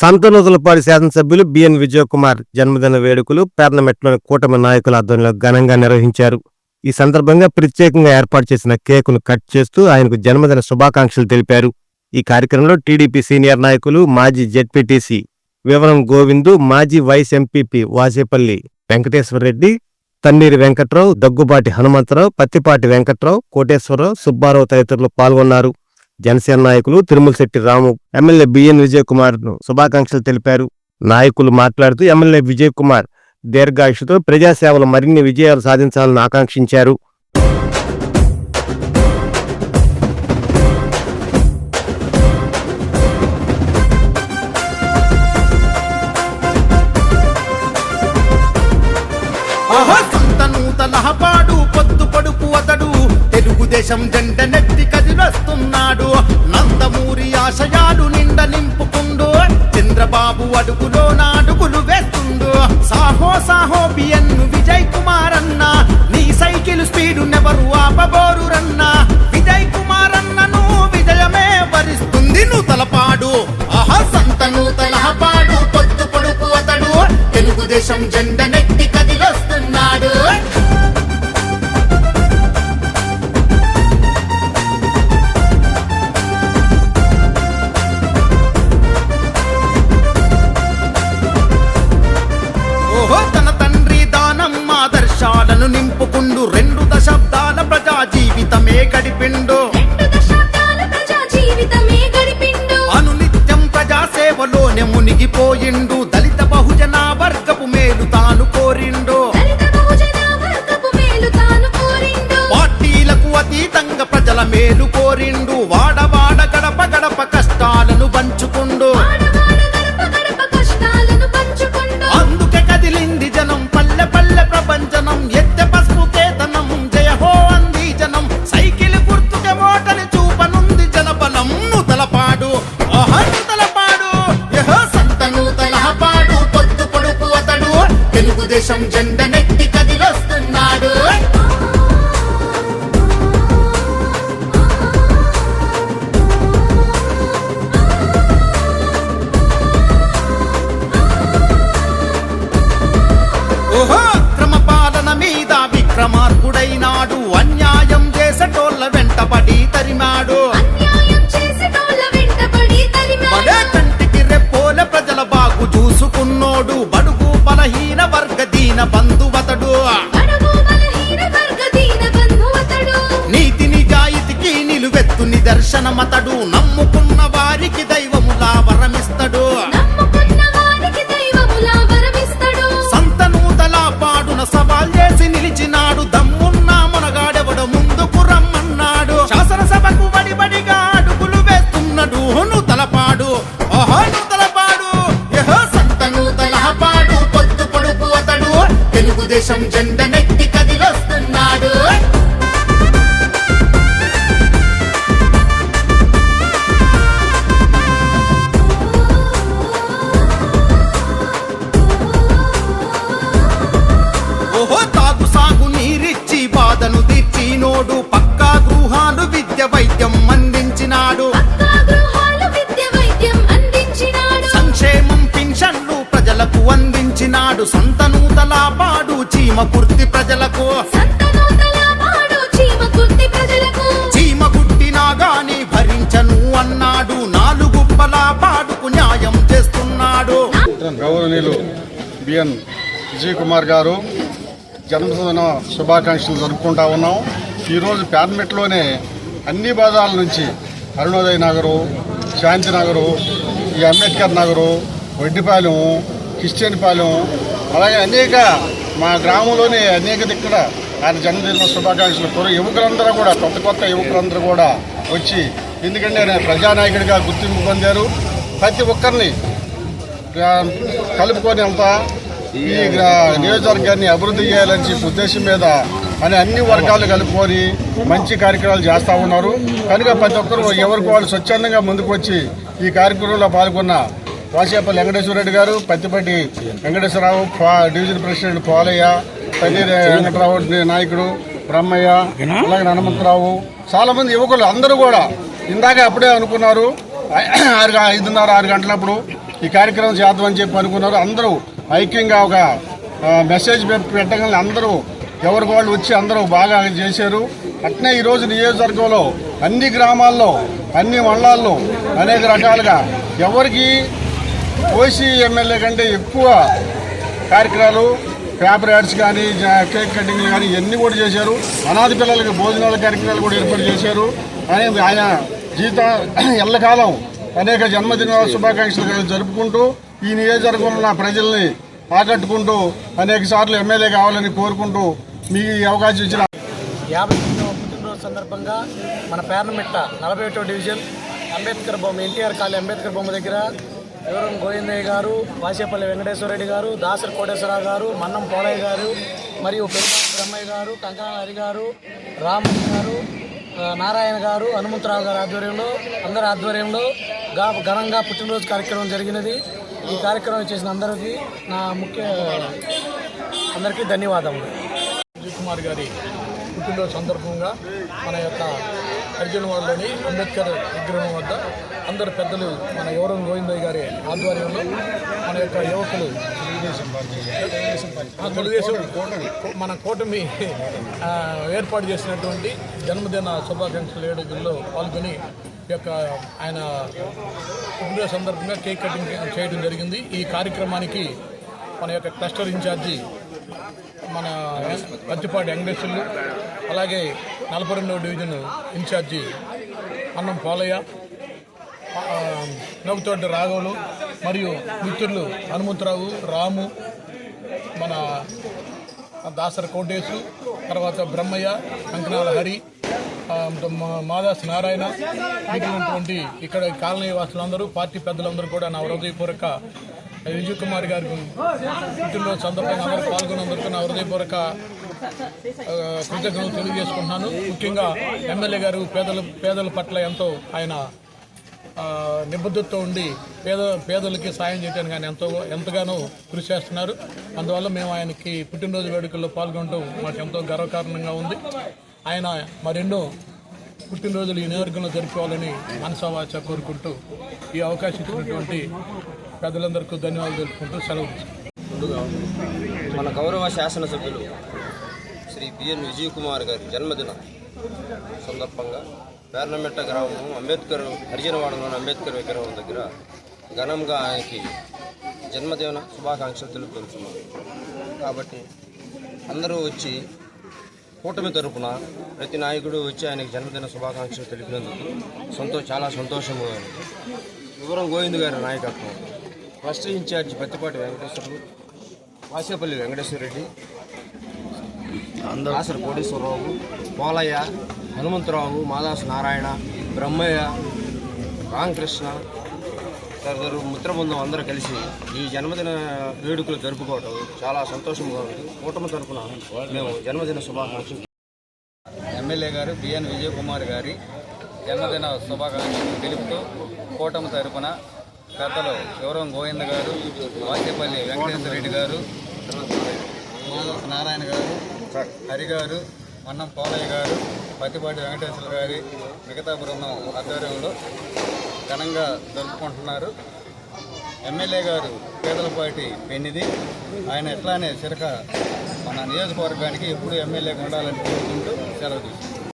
సంతనూతలపాడి శాసనసభ్యులు బిఎన్ విజయకుమార్ జన్మదిన వేడుకలు పార్లమెంట్లోని కూటమి నాయకుల ఆధ్వర్యంలో ఘనంగా నిర్వహించారు. ఈ సందర్భంగా ప్రత్యేకంగా ఏర్పాటు చేసిన కేకును కట్ చేస్తూ ఆయనకు జన్మదిన శుభాకాంక్షలు తెలిపారు. ఈ కార్యక్రమంలో టీడీపీ సీనియర్ నాయకులు మాజీ జెడ్పీటీసీ వివరం గోవిందు మాజీ వైస్ ఎంపీపీ వాసేపల్లి వెంకటేశ్వరరెడ్డి తన్నీరి వెంకట్రావు దగ్గుబాటి హనుమంతరావు పత్తిపాటి వెంకట్రావు కోటేశ్వరరావు సుబ్బారావు తదితరులు పాల్గొన్నారు. జనసేన నాయకులు తిరుమలశెట్టి రాము ఎమ్మెల్యే బిఎన్ విజయ్ కుమార్ను శుభాకాంక్షలు తెలిపారు. నాయకులు మాట్లాడుతూ ఎమ్మెల్యే విజయ్ కుమార్ దీర్ఘాయుషుతో ప్రజాసేవలు మరిన్ని విజయాలు సాధించాలని ఆకాంక్షించారు. పొద్దు పడుపు అతడు. దేశం జెండ నెత్తి కదిలొస్తున్నాడు. నందమూరి ఆశయాలు నిండ నింపుకుండు. చంద్రబాబు అడుగులో నాడుగులు వేస్తుండు. సాహో సాహో బిఎన్ విజయ్ కుమార్ అన్న నీ సైకిల్ స్పీడు నెవరు ఆపబోరు రన్న విజయ్ కుమార్ అన్నను విజయమే వరిస్తుంది నూతలపాడు ఆహా సంతనూతలహపాడు పొత్తు పొడుపు అతడు. తెలుగుదేశం జెండ one, two, విక్రమార్కుడైనాడు అన్యాయం చేసటోళ్ళ వెంటపడి తరిమాడు. బడే కంటికి రెప్పోల ప్రజల బాగు చూసుకున్నోడు బడుగు బలహీన వర్గ దీన బంధువతడు. బడుగు బలహీన వర్గ దీన బంధువతడు. నీతి నిజాయితీకి నిలువెత్తు నిదర్శనమతడు. నమ్ముకున్న వారికి తెలుగుదేశం జెండ నెత్తి కదిలొస్తున్నాడు. ఓహో తాగు సాగు నీరిచ్చి బాధను తీర్చినోడు పక్కా విద్య వైద్యం అందించినాడు. పక్కా గృహాలు విద్య వైద్యం అందించినాడు. సంక్షేమం పింఛన్లు ప్రజలకు అందించినాడు. చీమ కుర్తి ప్రజలకు. చీమ కుట్టినా గాని భరించను అన్నాడు. నాలుగుప్పల పాడుకు న్యాయం చేస్తున్నాడు. గౌరవనీయులు బిఎన్ విజయ్ కుమార్ గారు జన్మదిన శుభాకాంక్షలు జరుపుకుంటా ఉన్నాం. ఈరోజు ప్యాన్మెట్లోనే అన్ని బాజాల నుంచి అరుణోదయ నగరు శాంతి నగరు ఈ అంబేద్కర్ నగరు వడ్డిపాలెం క్రిస్టియన్పాలెం అలాగే అనేక మా గ్రామంలోనే అనేక దిక్కుల ఆయన జన్మదిన శుభాకాంక్షలు కోరు యువకులందరూ కూడా కొత్త కొత్త యువకులందరూ కూడా వచ్చి ఎందుకంటే ఆయన ప్రజానాయకుడిగా గుర్తింపు పొందారు. ప్రతి ఒక్కరిని కలుపుకొని వెళ్తా ఈ నియోజకవర్గాన్ని అభివృద్ధి చేయాలని చెప్పి ఉద్దేశం మీద అని అన్ని వర్గాలు కలుపుకొని మంచి కార్యక్రమాలు చేస్తూ ఉన్నారు. కనుక ప్రతి ఒక్కరు ఎవరికి వాళ్ళు స్వచ్ఛందంగా ముందుకు వచ్చి ఈ కార్యక్రమంలో పాల్గొన్న వాసేపల్లి వెంకటేశ్వర రెడ్డి గారు పత్తిపట్టి వెంకటేశ్వరరావు డివిజన్ ప్రెసిడెంట్ పోలయ్య పన్నీర్ వెంకటరావు నాయకుడు బ్రహ్మయ్య అలాగే హనుమంతరావు చాలా మంది యువకులు అందరూ కూడా ఇందాక అప్పుడే అనుకున్నారు ఆరు ఐదున్నర ఆరు గంటలప్పుడు ఈ కార్యక్రమం చేద్దామని చెప్పి అనుకున్నారు. అందరూ ఐక్యంగా ఒక మెసేజ్ పె- పెట్టగానే అందరూ ఎవరికి వాళ్ళు వచ్చి అందరూ బాగా చేశారు. అట్నే ఈరోజు నియోజకవర్గంలో అన్ని గ్రామాల్లో అన్ని మండలాల్లో అనేక రకాలుగా ఎవరికి ఓసీ ఎమ్మెల్యే కంటే ఎక్కువ కార్యక్రమాలు పేపర్ యాడ్స్ కానీ కేక్ కటింగ్లు కానీ ఇవన్నీ కూడా చేశారు. అనాథ పిల్లలకి భోజనాల కార్యక్రమాలు కూడా ఏర్పాటు చేశారు. ఆయన ఆయన జీత ఎల్లకాలం అనేక జన్మదిన శుభాకాంక్షలు జరుపుకుంటూ ఈ నియోజకవర్గంలో నా ప్రజల్ని ఆకట్టుకుంటూ అనేక సార్లు ఎమ్మెల్యే కావాలని కోరుకుంటూ మీ అవకాశం ఇచ్చిన యాభై తొమ్మిదవ పుట్టినరోజు సందర్భంగా మన పేర్నమిట్ట నలభై ఒకటో డివిజన్ అంబేద్కర్ బొమ్మ ఎన్టీఆర్ కాలనీ అంబేద్కర్ బొమ్మ దగ్గర వివరం గోవిందయ్య గారు వాసేపల్లి వెంకటేశ్వర రెడ్డి గారు దాసరి కోటేశ్వరరావు గారు మన్నం పోలయ్య గారు మరియు పెరుమాళ బ్రహ్మయ్య గారు కంకణ హరి గారు రామయ్య గారు నారాయణ గారు హనుమంతరావు గారి ఆధ్వర్యంలో అందరి ఆధ్వర్యంలో గా ఘనంగా పుట్టినరోజు కార్యక్రమం జరిగినది. ఈ కార్యక్రమం చేసిన అందరికీ నా ముఖ్య అందరికీ ధన్యవాదములు. అజిత్ కుమార్ గారి పుట్టినరోజు సందర్భంగా మన యొక్క అర్జునవాడలోని అంబేద్కర్ విగ్రహం వద్ద అందరు పెద్దలు మన యువరం గోవిందయ్య గారి ఆధ్వర్యంలో మన యొక్క యువకులు ఆ, తెలుగుదేశం మన కూటమి ఏర్పాటు చేసినటువంటి జన్మదిన శుభాకాంక్షలు ఏడుగుల్లో పాల్గొని ఈ యొక్క ఆయన పుట్టినరోజు సందర్భంగా కేక్ కటింగ్ చేయడం జరిగింది. ఈ కార్యక్రమానికి మన యొక్క క్లస్టర్ ఇన్ఛార్జి మన పత్తిపాటి వెంకటేశ్వర్లు అలాగే నలభై రెండవ డివిజన్ ఇన్ఛార్జి అన్నం పాలయ్య నవ్వుతోటి రాఘవులు మరియు మిత్రులు హనుమంతరావు రాము మన దాసర కోటేశు తర్వాత బ్రహ్మయ్య కంకణాల హరి మాదాస్ నారాయణ మిగిలినటువంటి ఇక్కడ కాలనీ వాసులందరూ పార్టీ పెద్దలందరూ కూడా నా హృదయపూర్వక విజయ్ కుమార్ గారికి ఇంటిలో సందర్భంగా అందరూ పాల్గొన్నందుకు నా హృదయపూర్వక కృతజ్ఞతలు తెలియజేసుకుంటున్నాను. ముఖ్యంగా ఎమ్మెల్యే గారు పేదల పేదల పట్ల ఎంతో ఆయన నిబద్ధతతో ఉండి పేద పేదలకి సాయం చేయడానికి ఆయన ఎంతో ఎంతగానో కృషి చేస్తున్నారు. అందువల్ల మేము ఆయనకి పుట్టినరోజు వేడుకల్లో పాల్గొనడం మాకు ఎంతో గర్వకారణంగా ఉంది. ఆయన మరెన్నో పుట్టినరోజులు ఈ నియోజకవర్గంలో జరుపుకోవాలని మనసావాచ కోరుకుంటూ ఈ అవకాశం ఇచ్చినటువంటి పెద్దలందరికీ ధన్యవాదాలు తెలుపుకుంటూ సెలవు ముందుగా మన గౌరవ శాసనసభ్యులు శ్రీ బిఎన్ విజయ్ కుమార్ గారి జన్మదినం సందర్భంగా పేర్నమెట్ట గ్రామం అంబేద్కర్ హరిజనవాడలోని అంబేద్కర్ విగ్రహం దగ్గర ఘనంగా ఆయనకి జన్మదిన శుభాకాంక్షలు తెలుపుతున్నాం కాబట్టి అందరూ వచ్చి కూటమి తరపున ప్రతి నాయకుడు వచ్చి ఆయనకి జన్మదిన శుభాకాంక్షలు తెలిపినందుకు సంతో చాలా సంతోషంగా ఉంది. వివరం గోవింద్ గారి నాయకత్వం. ఫస్ట్ ఇన్ఛార్జ్ పత్తిపాటి వెంకటేశ్వర్లు వాసేపల్లి వెంకటేశ్వర రెడ్డి దాసరి కోటేశ్వరరావు పోలయ్య హనుమంతరావు మాదాసు నారాయణ బ్రహ్మయ్య రామకృష్ణ తదితరు మిత్రబృందం అందరూ కలిసి ఈ జన్మదిన వేడుకలు జరుపుకోవటం చాలా సంతోషంగా ఉంది. కూటమి తరఫున మేము జన్మదిన శుభాకాంక్షలు. ఎమ్మెల్యే గారు బిఎన్ విజయకుమార్ గారి జన్మదిన శుభాకాంక్షలు తెలుపుతూ కూటమి తరఫున పెద్దలు గౌరవం గోవింద గారు వాచేపల్లి వెంకటేశ్వర రెడ్డి గారు నారాయణ గారు హరి గారు మన్నం పోలయ్య గారు పత్తిపాటి వెంకటేశ్వర గారి మిగతా బృందం ఆధ్వర్యంలో ఘనంగా జరుపుకుంటున్నారు. ఎమ్మెల్యే గారు పేదలపాటి పెన్నిది ఆయన ఎట్లానే చిరక మన నియోజకవర్గానికి ఎప్పుడు ఎమ్మెల్యేగా ఉండాలని కోరుకుంటూ సెలవు తీసుకుంటారు